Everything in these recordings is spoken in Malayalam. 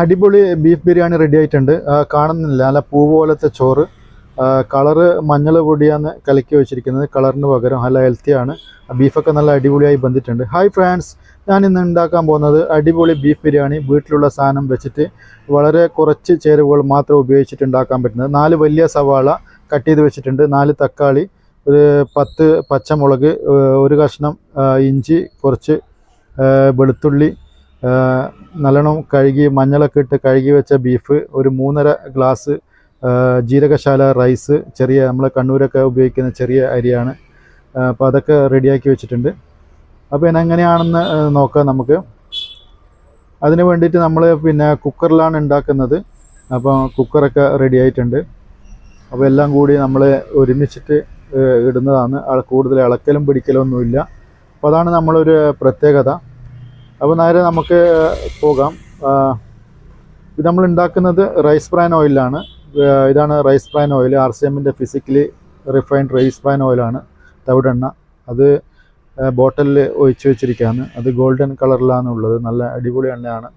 അടിപൊളി ബീഫ് ബിരിയാണി റെഡി ആയിട്ടുണ്ട്. കാണുന്നില്ല. നല്ല പൂ പോലത്തെ ചോറ്. കളറ് മഞ്ഞൾ പൊടിയാണ് കലക്കി വെച്ചിരിക്കുന്നത്. കളറിന് പകരം നല്ല ഹെൽത്തിയാണ് ബീഫൊക്കെ നല്ല അടിപൊളിയായി ബന്ധിട്ടുണ്ട് ഹായ് ഫ്രാൻസ് ഞാൻ ഇന്ന് ഉണ്ടാക്കാൻ പോകുന്നത് അടിപൊളി ബീഫ് ബിരിയാണി. വീട്ടിലുള്ള സാധനം വെച്ചിട്ട് വളരെ കുറച്ച് ചേരുവകൾ മാത്രം ഉപയോഗിച്ചിട്ട് ഉണ്ടാക്കാൻ പറ്റുന്നത്. നാല് വലിയ സവാള കട്ട് ചെയ്ത് വെച്ചിട്ടുണ്ട്. നാല് തക്കാളി ഒരു പത്ത് പച്ചമുളക് ഒരു കഷ്ണം ഇഞ്ചി കുറച്ച് വെളുത്തുള്ളി നല്ലോണം കഴുകി മഞ്ഞളൊക്കെ ഇട്ട് കഴുകി വെച്ച ബീഫ് ഒരു മൂന്നര ഗ്ലാസ് ജീരകശാല റൈസ് ചെറിയ നമ്മൾ കണ്ണൂരൊക്കെ ഉപയോഗിക്കുന്ന ചെറിയ അരിയാണ്. അപ്പോൾ അതൊക്കെ റെഡിയാക്കി വെച്ചിട്ടുണ്ട്. അപ്പോൾ ഇനി എങ്ങനെയാണെന്ന് നോക്കാം നമുക്ക്. അതിന് വേണ്ടിയിട്ട് നമ്മൾ പിന്നെ കുക്കറിലാണ് ഉണ്ടാക്കുന്നത്. അപ്പോൾ കുക്കറൊക്കെ റെഡി ആയിട്ടുണ്ട്. അപ്പോൾ എല്ലാം കൂടി നമ്മൾ ഒരുമിച്ചിട്ട് ഇടുന്നതാണ്. കൂടുതൽ ഇളക്കലും പിടിക്കലൊന്നുമില്ല. അപ്പോൾ അതാണ് നമ്മളൊരു പ്രത്യേകത. അപ്പോൾ നേരെ നമുക്ക് പോകാം. ഇത് നമ്മൾ ഉണ്ടാക്കുന്നത് റൈസ് ബ്രാൻ ഓയിലാണ് ഇതാണ് rice bran oil R C എമ്മിന്റെ ഫിസിക്കലി റിഫൈൻഡ് റൈസ് ബ്രാൻ ഓയിലാണ് തവിടെണ്ണ. അത് ബോട്ടലിൽ ഒഴിച്ചു വെച്ചിരിക്കുകയാണ് അത് ഗോൾഡൻ കളറിലാണ് ഉള്ളത്. നല്ല അടിപൊളി എണ്ണയാണ്.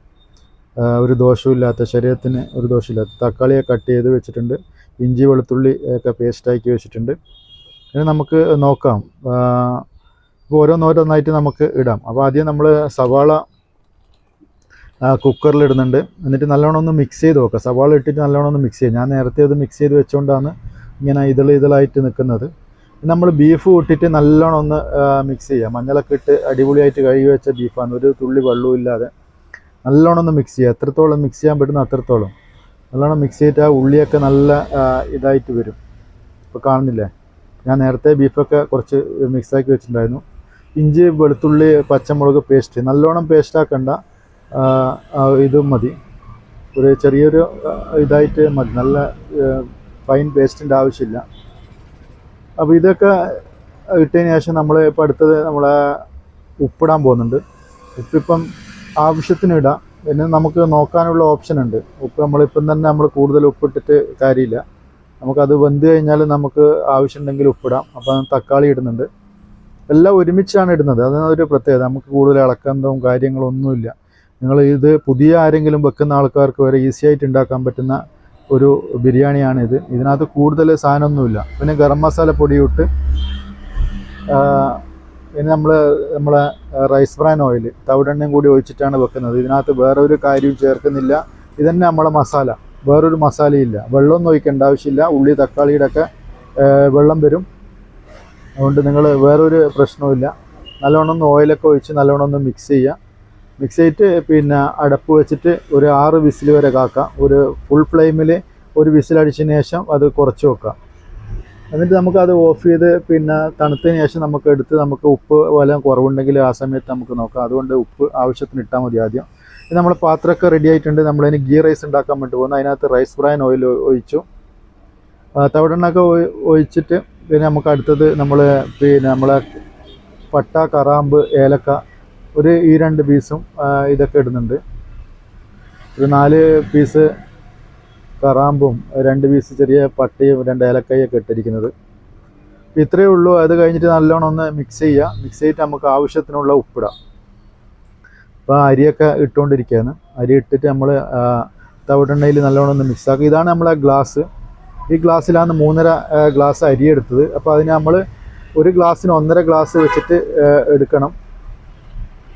ഒരു ദോഷമില്ലാത്ത ശരീരത്തിന് ഒരു ദോഷമില്ലാത്ത തക്കാളിയെ കട്ട് ചെയ്ത് വെച്ചിട്ടുണ്ട്. ഇഞ്ചി വെളുത്തുള്ളി ഒക്കെ പേസ്റ്റാക്കി വെച്ചിട്ടുണ്ട്. ഇനി നമുക്ക് നോക്കാം. ആ, ഇപ്പോൾ ഓരോന്നോരോന്നായിട്ട് നമുക്ക് ഇടാം. അപ്പോൾ ആദ്യം നമ്മൾ സവാള കുക്കറിൽ ഇടുന്നുണ്ട്. എന്നിട്ട് നല്ലോണം ഒന്ന് മിക്സ് ചെയ്ത് നോക്കാം സവാള ഇട്ടിട്ട് നല്ലോണം ഒന്ന് മിക്സ് ചെയ്യുക ഞാൻ നേരത്തെ അത് മിക്സ് ചെയ്ത് വെച്ചുകൊണ്ടാണ് ഇങ്ങനെ ഇതൾ ഇതളായിട്ട് നിൽക്കുന്നത് നമ്മൾ ബീഫ് ഇട്ടിട്ട് നല്ലോണം ഒന്ന് മിക്സ് ചെയ്യുക മഞ്ഞളൊക്കെ ഇട്ട് അടിപൊളിയായിട്ട് കഴുകി വെച്ച ബീഫാണ് ഒരു തുള്ളി വെള്ളവും ഇല്ലാതെ നല്ലോണം ഒന്ന് മിക്സ് ചെയ്യുക എത്രത്തോളം മിക്സ് ചെയ്യാൻ പറ്റുന്ന അത്രത്തോളം നല്ലോണം മിക്സ് ചെയ്തിട്ട് ആ ഉള്ളിയൊക്കെ നല്ല ഇതായിട്ട് വരും. ഇപ്പോൾ കാണുന്നില്ലേ? ഞാൻ നേരത്തെ ബീഫൊക്കെ കുറച്ച് മിക്സാക്കി വെച്ചിട്ടുണ്ടായിരുന്നു. ഇഞ്ചി വെളുത്തുള്ളി പച്ചമുളക് പേസ്റ്റ് നല്ലോണം പേസ്റ്റ് ആക്കണ്ട. ഇത് മതി. ഒരു ചെറിയൊരു ഇതായിട്ട് മതി. നല്ല ഫൈൻ പേസ്റ്റിന്റെ ആവശ്യമില്ല. അപ്പോൾ ഇതൊക്കെ ഇട്ടതിന് ശേഷം നമ്മൾ ഇപ്പോൾ അടുത്തത് നമ്മളെ ഉപ്പിടാൻ പോകുന്നുണ്ട്. ഉപ്പിപ്പം ആവശ്യത്തിന് ഇടാം. പിന്നെ നമുക്ക് നോക്കാനുള്ള ഓപ്ഷൻ ഉണ്ട്. ഉപ്പ് നമ്മളിപ്പം തന്നെ നമ്മൾ കൂടുതൽ ഉപ്പിട്ടിട്ട് കാര്യമില്ല. നമുക്കത് വെന്ത് കഴിഞ്ഞാൽ നമുക്ക് ആവശ്യമുണ്ടെങ്കിൽ ഉപ്പിടാം. അപ്പം തക്കാളി ഇടുന്നുണ്ട്. എല്ലാം ഒരുമിച്ചാണ് ഇടുന്നത്. അതൊരു പ്രത്യേകത. നമുക്ക് കൂടുതൽ ഇളക്കന്തവും കാര്യങ്ങളൊന്നുമില്ല നിങ്ങൾ ഇത് പുതിയ ആരെങ്കിലും വെക്കുന്ന ആൾക്കാർക്ക് വരെ ഈസി ആയിട്ട് ഉണ്ടാക്കാൻ പറ്റുന്ന ഒരു ബിരിയാണിയാണിത് ഇതിനകത്ത് കൂടുതൽ സാധനമൊന്നുമില്ല. പിന്നെ ഗരം മസാല പൊടിയിട്ട് പിന്നെ നമ്മൾ നമ്മളെ റൈസ് ബ്രാൻ ഓയിൽ തവിടെണ്ണയും കൂടി ഒഴിച്ചിട്ടാണ് വെക്കുന്നത്. ഇതിനകത്ത് വേറെ ഒരു കാര്യവും ചേർക്കുന്നില്ല. ഇതന്നെ നമ്മളെ മസാല. വേറൊരു മസാലയില്ല വെള്ളമൊന്നും ഒഴിക്കേണ്ട ആവശ്യമില്ല. ഉള്ളി തക്കാളിയുടെ ഒക്കെ വെള്ളം വരും. അതുകൊണ്ട് നിങ്ങൾ വേറൊരു പ്രശ്നവുമില്ല. നല്ലോണം ഒന്ന് ഓയിലൊക്കെ ഒഴിച്ച് നല്ലോണം ഒന്ന് മിക്സ് ചെയ്യുക. മിക്സ് ചെയ്തിട്ട് പിന്നെ അടപ്പ് വെച്ചിട്ട് ഒരു ആറ് വിസിൽ വരെ കാക്കാം. ഒരു ഫുൾ ഫ്ലെയിമിൽ ഒരു വിസിലടിച്ചതിന് ശേഷം അത് കുറച്ച് വെക്കാം. എന്നിട്ട് നമുക്കത് ഓഫ് ചെയ്ത് പിന്നെ തണുത്തതിന് ശേഷം നമുക്ക് എടുത്ത് നമുക്ക് ഉപ്പ് വല്ലതും കുറവുണ്ടെങ്കിൽ ആ സമയത്ത് നമുക്ക് നോക്കാം. അതുകൊണ്ട് ഉപ്പ് ആവശ്യത്തിന് ഇട്ടാൽ മതി ആദ്യം. ഇത് നമ്മുടെ പാത്രമൊക്കെ റെഡി ആയിട്ടുണ്ട്. നമ്മളതിന് ഗീ റൈസ് ഉണ്ടാക്കാൻ വേണ്ടി പോകുന്നു. അതിനകത്ത് റൈസ് ബ്രാൻ ഓയിൽ ഒഴിച്ചു. തവിടെണ്ണൊക്കെ ഒഴിച്ചിട്ട് പിന്നെ നമുക്ക് അടുത്തത് നമ്മൾ പിന്നെ നമ്മളെ പട്ട കറാമ്പ് ഏലക്ക ഒരു ഈ രണ്ട് പീസും ഇതൊക്കെ ഇടുന്നുണ്ട്. ഒരു നാല് പീസ് കറാമ്പും രണ്ട് പീസ് ചെറിയ പട്ടയും രണ്ട് ഏലക്കായൊക്കെ ഇട്ടിരിക്കുന്നത്. ഇത്രയേ ഉള്ളൂ. അത് കഴിഞ്ഞിട്ട് നല്ലോണം ഒന്ന് മിക്സ് ചെയ്യുക മിക്സ് ചെയ്തിട്ട് നമുക്ക് ആവശ്യത്തിനുള്ള ഉപ്പിടാം അപ്പോൾ അരിയൊക്കെ ഇട്ടുകൊണ്ടിരിക്കുകയാണ്. അരി ഇട്ടിട്ട് നമ്മൾ തവിടെണ്ണയിൽ നല്ലോണം ഒന്ന് മിക്സ് ആക്കുക ഇതാണ് നമ്മളെ ഗ്ലാസ് ഈ ഗ്ലാസ്സിലാണ് മൂന്നര ഗ്ലാസ് അരി എടുത്തത്. അപ്പോൾ അതിന് നമ്മൾ ഒരു ഗ്ലാസ്സിന് ഒന്നര ഗ്ലാസ് വെച്ചിട്ട് എടുക്കണം.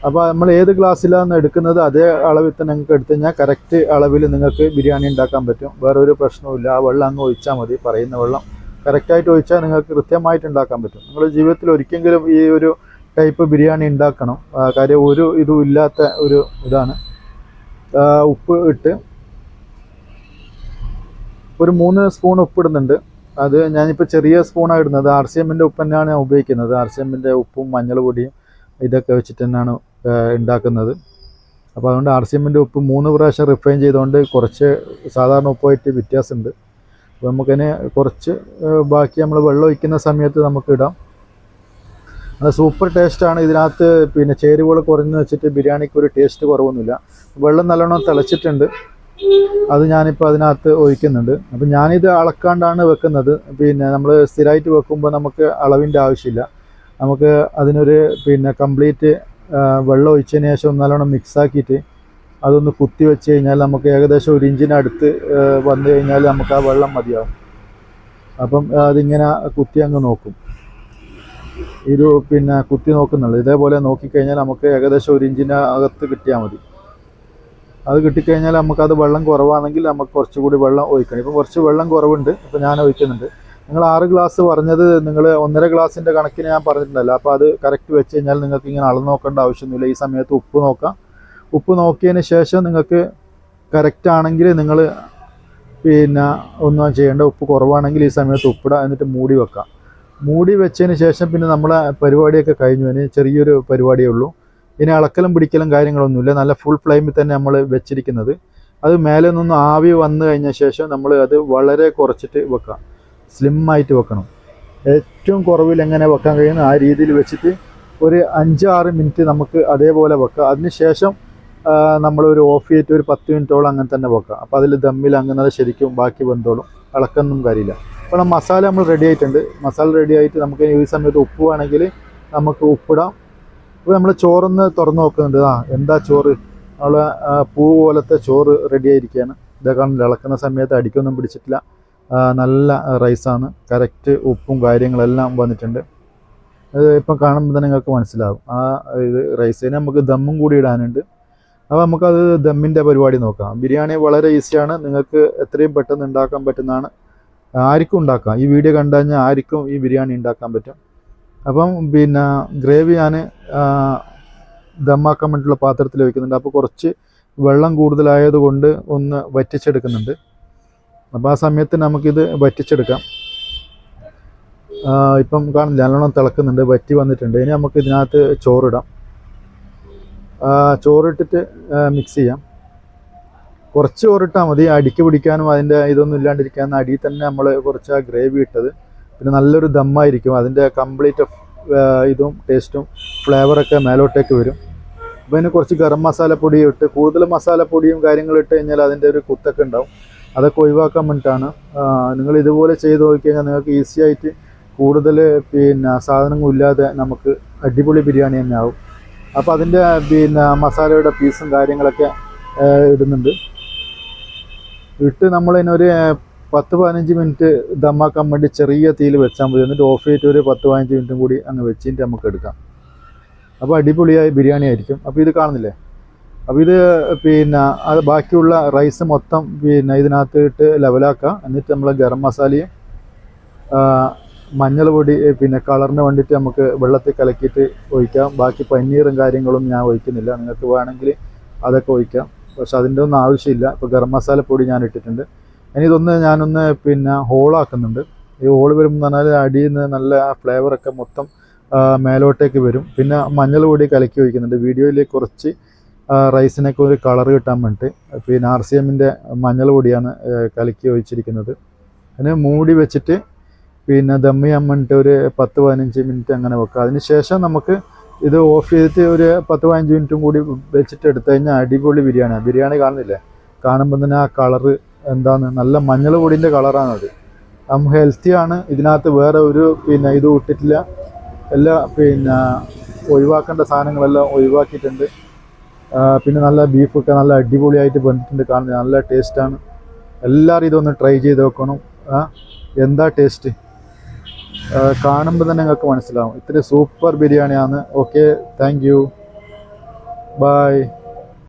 അപ്പോൾ നമ്മൾ ഏത് ഗ്ലാസ്സിലാണ് എടുക്കുന്നത് അതേ അളവിൽ തന്നെ നിങ്ങൾക്ക് എടുത്തു കഴിഞ്ഞാൽ കറക്റ്റ് അളവിൽ നിങ്ങൾക്ക് ബിരിയാണി ഉണ്ടാക്കാൻ പറ്റും. വേറെ ഒരു പ്രശ്നവുമില്ല. ആ വെള്ളം അങ്ങ് ഒഴിച്ചാൽ മതി. പറയുന്ന വെള്ളം കറക്റ്റായിട്ട് ഒഴിച്ചാൽ നിങ്ങൾക്ക് കൃത്യമായിട്ട് ഉണ്ടാക്കാൻ പറ്റും. നിങ്ങൾ ജീവിതത്തിൽ ഒരിക്കലെങ്കിലും ഈ ഒരു ടൈപ്പ് ബിരിയാണി ഉണ്ടാക്കണം. കാര്യം ഒരു ഇതും ഇല്ലാത്ത ഒരു ഇതാണ്. ഉപ്പ് ഇട്ട് ഒരു മൂന്ന് സ്പൂൺ ഉപ്പിടുന്നുണ്ട്. അത് ഞാനിപ്പോൾ ചെറിയ സ്പൂണാണ് ഇടുന്നത്. ആർ സി എമ്മിന്റെ ഉപ്പ് തന്നെയാണ് ഞാൻ ഉപയോഗിക്കുന്നത്. ആർ സി എമ്മിന്റെ ഉപ്പും മഞ്ഞൾ പൊടിയും ഇതൊക്കെ വെച്ചിട്ട് തന്നെയാണ് ഉണ്ടാക്കുന്നത്. അപ്പോൾ അതുകൊണ്ട് ആർ സി എമ്മിന്റെ ഉപ്പ് മൂന്ന് പ്രാവശ്യം റിഫൈൻ ചെയ്തുകൊണ്ട് കുറച്ച് സാധാരണ ഉപ്പായിട്ട് വ്യത്യാസമുണ്ട്. അപ്പോൾ നമുക്കതിനെ കുറച്ച് ബാക്കി നമ്മൾ വെള്ളം ഒഴിക്കുന്ന സമയത്ത് നമുക്ക് ഇടാം. അത് സൂപ്പർ ടേസ്റ്റാണ് ഇതിനകത്ത് പിന്നെ ചേരുവകൾ കുറഞ്ഞു വെച്ചിട്ട് ബിരിയാണിക്ക് ഒരു ടേസ്റ്റ് കുറവൊന്നുമില്ല. വെള്ളം നല്ലോണം തിളച്ചിട്ടുണ്ട്. അത് ഞാനിപ്പോൾ അതിനകത്ത് ഒഴിക്കുന്നുണ്ട്. അപ്പം ഞാനിത് അളക്കാണ്ടാണ് വെക്കുന്നത്. പിന്നെ നമ്മൾ സ്ഥിരമായിട്ട് വെക്കുമ്പോൾ നമുക്ക് അളവിന്റെ ആവശ്യമില്ല. നമുക്ക് അതിനൊരു പിന്നെ കംപ്ലീറ്റ് വെള്ളം ഒഴിച്ചതിന് ശേഷം നല്ലോണം മിക്സാക്കിയിട്ട് അതൊന്ന് കുത്തി വെച്ച് കഴിഞ്ഞാൽ നമുക്ക് ഏകദേശം ഒരു ഇഞ്ചിനടുത്ത് വന്നു കഴിഞ്ഞാൽ നമുക്ക് ആ വെള്ളം മതിയാവും. അപ്പം അതിങ്ങനെ കുത്തി അങ്ങ് നോക്കും. ഇത് പിന്നെ കുത്തി നോക്കുന്നുള്ളൂ. ഇതേപോലെ നോക്കിക്കഴിഞ്ഞാൽ നമുക്ക് ഏകദേശം ഒരു ഇഞ്ചിന്റെ അകത്ത് കിട്ടിയാൽ മതി. അത് കിട്ടിക്കഴിഞ്ഞാൽ നമുക്കത് വെള്ളം കുറവാണെങ്കിൽ നമുക്ക് കുറച്ചുകൂടി വെള്ളം ഒഴിക്കണം. ഇപ്പം കുറച്ച് വെള്ളം കുറവുണ്ട്. അപ്പോൾ ഞാൻ ഒഴിക്കുന്നുണ്ട്. നിങ്ങൾ ആറ് ഗ്ലാസ് പറഞ്ഞത് നിങ്ങൾ ഒന്നര ഗ്ലാസിന്റെ കണക്കിന് ഞാൻ പറഞ്ഞിട്ടുണ്ടല്ലോ. അപ്പോൾ അത് കറക്റ്റ് വെച്ച് കഴിഞ്ഞാൽ നിങ്ങൾക്ക് ഇങ്ങനെ അളന്ന് നോക്കേണ്ട ആവശ്യമൊന്നുമില്ല. ഈ സമയത്ത് ഉപ്പ് നോക്കാം. ഉപ്പ് നോക്കിയതിന് ശേഷം നിങ്ങൾക്ക് കറക്റ്റ് ആണെങ്കിൽ നിങ്ങൾ പിന്നെ ഒന്നും ചെയ്യേണ്ട ഉപ്പ് കുറവാണെങ്കിൽ ഈ സമയത്ത് ഉപ്പിടുക എന്നിട്ട് മൂടി വെക്കാം. മൂടി വെച്ചതിന് ശേഷം പിന്നെ നമ്മളെ പരിപാടിയൊക്കെ കഴിഞ്ഞു. അതിന് ചെറിയൊരു പരിപാടിയേ ഉള്ളൂ. ഇനി അളക്കലും പിടിക്കലും കാര്യങ്ങളൊന്നുമില്ല. നല്ല ഫുൾ ഫ്ലെയിമിൽ തന്നെ നമ്മൾ വെച്ചിരിക്കുന്നത്. അത് മേലെ നിന്ന് ആവി വന്നു കഴിഞ്ഞ ശേഷം നമ്മൾ അത് വളരെ കുറച്ചിട്ട് വെക്കാം സ്ലിമ്മായിട്ട് വെക്കണം. ഏറ്റവും കുറവിൽ എങ്ങനെ വെക്കാൻ കഴിയുന്ന ആ രീതിയിൽ വെച്ചിട്ട് ഒരു അഞ്ചാറ് മിനിറ്റ് നമുക്ക് അതേപോലെ വെക്കാം അതിന് ശേഷം നമ്മൾ ഒരു ഓഫ് ചെയ്തിട്ട് ഒരു പത്ത് മിനിറ്റോളം അങ്ങനെ തന്നെ വെക്കാം അപ്പോൾ അതിൽ ദമ്മിൽ അങ്ങനെ ശരിക്കും ബാക്കി വെന്തോളും. ഇളക്കൊന്നും കാര്യമില്ല. അപ്പോൾ മസാല നമ്മൾ റെഡി ആയിട്ടുണ്ട്. മസാല റെഡി ആയിട്ട് നമുക്ക് ഈ സമയത്ത് ഉപ്പ് വേണമെങ്കിൽ നമുക്ക് ഉപ്പിടാം. ഇപ്പോൾ നമ്മൾ ചോറൊന്ന് തുറന്ന് നോക്കുന്നുണ്ട്. ആ എന്താ ചോറ്? നമ്മളെ പൂ പോലത്തെ ചോറ് റെഡി ആയിരിക്കുകയാണ് ഇതേ കാണില്ല ഇളക്കുന്ന സമയത്ത് അടിക്കൊന്നും പിടിച്ചിട്ടില്ല. നല്ല റൈസാണ് കറക്റ്റ് ഉപ്പും കാര്യങ്ങളെല്ലാം വന്നിട്ടുണ്ട്. അത് ഇപ്പം കാണുമ്പോൾ തന്നെ നിങ്ങൾക്ക് മനസ്സിലാവും. ആ ഇത് റൈസിന് നമുക്ക് ദമ്മും കൂടി ഇടാനുണ്ട്. അപ്പോൾ നമുക്കത് ദമ്മിന്റെ പരിപാടി നോക്കാം. ബിരിയാണി വളരെ ഈസിയാണ് നിങ്ങൾക്ക് എത്രയും പെട്ടെന്ന് ഉണ്ടാക്കാൻ പറ്റുന്നതാണ്. ആർക്കും ഉണ്ടാക്കാം. ഈ വീഡിയോ കണ്ടു കഴിഞ്ഞാൽ ആർക്കും ഈ ബിരിയാണി ഉണ്ടാക്കാൻ പറ്റും. അപ്പം പിന്നെ ഗ്രേവി ഞാൻ ദമ്മാക്കാൻ വേണ്ടിയിട്ടുള്ള പാത്രത്തിൽ വെക്കുന്നുണ്ട്. അപ്പോൾ കുറച്ച് വെള്ളം കൂടുതലായത് കൊണ്ട് ഒന്ന് വറ്റിച്ചെടുക്കുന്നുണ്ട്. അപ്പോൾ ആ സമയത്ത് നമുക്കിത് വറ്റിച്ചെടുക്കാം. ഇപ്പം കാണില്ല നല്ലോണം തിളക്കുന്നുണ്ട് വറ്റി വന്നിട്ടുണ്ട്. ഇനി നമുക്ക് ഇതിനകത്ത് ചോറിടാം. ചോറിട്ടിട്ട് മിക്സ് ചെയ്യാം. കുറച്ച് ചോറിട്ടാൽ മതി. അടിക്ക് പിടിക്കാനും അതിന്റെ ഇതൊന്നും ഇല്ലാണ്ടിരിക്കാനും അടിയിൽ തന്നെ നമ്മൾ കുറച്ച് ആ ഗ്രേവി ഇട്ടത്. പിന്നെ നല്ലൊരു ദമ്മായിരിക്കും. അതിന്റെ കംപ്ലീറ്റ് ഇതും ടേസ്റ്റും ഫ്ലേവറൊക്കെ മേലോട്ടേക്ക് വരും. അപ്പോൾ അതിന് കുറച്ച് ഗരം മസാലപ്പൊടി ഇട്ട് കൂടുതൽ മസാലപ്പൊടിയും കാര്യങ്ങളും ഇട്ട് കഴിഞ്ഞാൽ അതിന്റെ ഒരു കുത്തൊക്കെ ഉണ്ടാവും. അതൊക്കെ ഒഴിവാക്കാൻ വേണ്ടിയിട്ടാണ്. നിങ്ങൾ ഇതുപോലെ ചെയ്ത് നോക്കിക്കഴിഞ്ഞാൽ നിങ്ങൾക്ക് ഈസി ആയിട്ട് കൂടുതൽ പിന്നെ സാധനങ്ങളില്ലാതെ നമുക്ക് അടിപൊളി ബിരിയാണി തന്നെ ആവും. അപ്പോൾ അതിന്റെ പിന്നെ മസാലയുടെ പീസും കാര്യങ്ങളൊക്കെ ഇടുന്നുണ്ട്. ഇട്ട് നമ്മളതിനൊരു പത്ത് പതിനഞ്ച് മിനിറ്റ് ദമ്മാക്കാൻ വേണ്ടി ചെറിയ തീയിൽ വെച്ചാൽ മതി. എന്നിട്ട് ഓഫ് ചെയ്തിട്ട് ഒരു പത്ത് പതിനഞ്ച് മിനിറ്റും കൂടി അങ്ങ് വെച്ചിട്ട് നമുക്ക് എടുക്കാം. അപ്പോൾ അടിപൊളിയായി ബിരിയാണി ആയിരിക്കും. അപ്പോൾ ഇത് കാണുന്നില്ലേ? അപ്പോൾ ഇത് പിന്നെ അത് ബാക്കിയുള്ള റൈസ് മൊത്തം പിന്നെ ഇതിനകത്ത് ഇട്ട് ലെവലാക്കുക എന്നിട്ട് നമ്മൾ ഗരം മസാലയും മഞ്ഞൾ പൊടി പിന്നെ കളറിന് വേണ്ടിയിട്ട് നമുക്ക് വെള്ളത്തിൽ കലക്കിയിട്ട് ഒഴിക്കാം. ബാക്കി പനീറും കാര്യങ്ങളും ഞാൻ ഒഴിക്കുന്നില്ല. നിങ്ങൾക്ക് വേണമെങ്കിൽ അതൊക്കെ ഒഴിക്കാം. പക്ഷെ അതിന്റെ ഒന്നും ആവശ്യമില്ല. ഇപ്പോൾ ഗരം മസാല പൊടി ഞാൻ ഇട്ടിട്ടുണ്ട്. ഇനി ഇതൊന്ന് ഞാനൊന്ന് പിന്നെ ഹോളാക്കുന്നുണ്ട്. ഈ ഹോൾ വരുമ്പോൾ എന്ന് പറഞ്ഞാൽ അടിയിൽ നിന്ന് നല്ല ഫ്ലേവറൊക്കെ മൊത്തം മേലോട്ടേക്ക് വരും. പിന്നെ മഞ്ഞൾ പൊടി കലക്കി ഒഴിക്കുന്നുണ്ട്. വീഡിയോയിൽ കുറച്ച് റൈസിനൊക്കെ ഒരു കളർ കിട്ടാൻ വേണ്ടിയിട്ട് പിന്നെ ആർ സി എമ്മിന്റെ മഞ്ഞൾ പൊടിയാണ് കലക്കി ഒഴിച്ചിരിക്കുന്നത്. അതിന് മൂടി വെച്ചിട്ട് പിന്നെ ദമ്മി ചെയ്യാൻ വേണ്ടിയിട്ട് ഒരു പത്ത് പതിനഞ്ച് മിനിറ്റ് അങ്ങനെ വെക്കുക അതിന് ശേഷം നമുക്ക് ഇത് ഓഫ് ചെയ്തിട്ട് ഒരു പത്ത് പതിനഞ്ച് മിനിറ്റും കൂടി വെച്ചിട്ട് എടുത്തു കഴിഞ്ഞാൽ അടിപൊളി ബിരിയാണി ബിരിയാണി കാണുന്നില്ലേ? കാണുമ്പോൾ തന്നെ ആ കളറ് എന്താണ് നല്ല മഞ്ഞൾ പൊടിന്റെ കളറാണത് ഹെൽത്തി ഹെൽത്തിയാണ് ഇതിനകത്ത് വേറെ ഒരു പിന്നെ ഇത് ഇട്ടിട്ടില്ല. എല്ലാ പിന്നെ ഒഴിവാക്കേണ്ട സാധനങ്ങളെല്ലാം ഒഴിവാക്കിയിട്ടുണ്ട്. പിന്നെ നല്ല ബീഫൊക്കെ നല്ല അടിപൊളിയായിട്ട് വന്നിട്ടുണ്ട് കാണുന്നത് നല്ല ടേസ്റ്റാണ് എല്ലാവരും ഇതൊന്ന് ട്രൈ ചെയ്ത് നോക്കണം. എന്താ ടേസ്റ്റ് കാണുമ്പോൾ തന്നെ നിങ്ങൾക്ക് മനസ്സിലാവും. ഇത്തിരി സൂപ്പർ ബിരിയാണിയാണ്. Okay thank you by